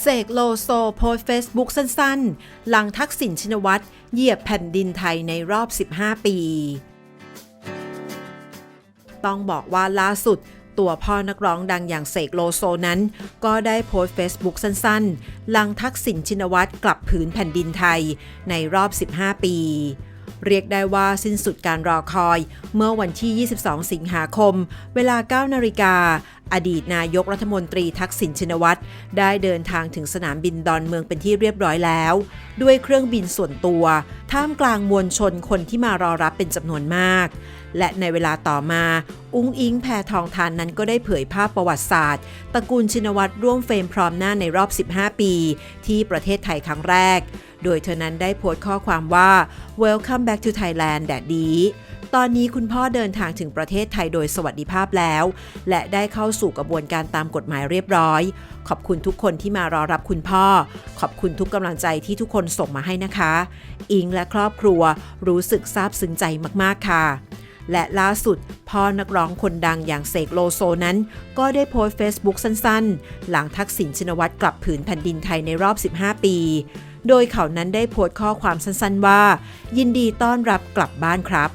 เสกโลโซโพสเฟซบุ๊กสั้นๆ หลังทักษิณชินวัตรเหยียบแผ่นดินไทยในรอบ 15 ปี ต้องบอกว่าล่าสุดตัวพ่อนักร้องดังอย่างเสกโลโซนั้น ก็ได้โพสต์ Facebook สั้นๆ หลังทักษิณชินวัตรกลับผืนแผ่นดินไทยในรอบ 15 ปี เรียกได้ว่าสิ้นสุดการรอคอย เมื่อวันที่ 22 สิงหาคม เวลา 9 นาฬิกา อดีตนายกรัฐมนตรีทักษิณชินวัตร ได้เดินทางถึงสนามบินดอนเมืองเป็นที่เรียบร้อยแล้ว ด้วยเครื่องบินส่วนตัว ท่ามกลางมวลชนคนที่มารอรับเป็นจำนวนมาก และในเวลาต่อมา อุ้งอิงแพทองทานนั้นก็ได้เผยภาพประวัติศาสตร์ตระกูลชินวัตรร่วมเฟรมพร้อมหน้าในรอบ 15 ปี ที่ประเทศไทยครั้งแรก โดยเธอนั้นได้โพสต์ข้อความว่า Welcome back to Thailand แดดดีตอนนี้คุณพ่อเดินทางถึงประเทศไทยโดยสวัสดิภาพแล้ว และได้เข้าสู่กระบวนการตามกฎหมายเรียบร้อย ขอบคุณทุกคนที่มารอรับคุณพ่อ ขอบคุณทุกกำลังใจที่ทุกคนส่งมาให้นะคะ อิงและครอบครัวรู้สึกซาบซึ้งใจมากๆค่ะ และล่าสุด พ่อนักร้องคนดังอย่างเสกโลโซนั้น ก็ได้โพสต์ Facebook สั้นๆ หลังทักษิณชินวัตรกลับผืนแผ่นดินไทยในรอบ 15 ปี โดยเขานั้นได้โพสต์ข้อความสั้นๆว่า ยินดีต้อนรับกลับบ้านครับ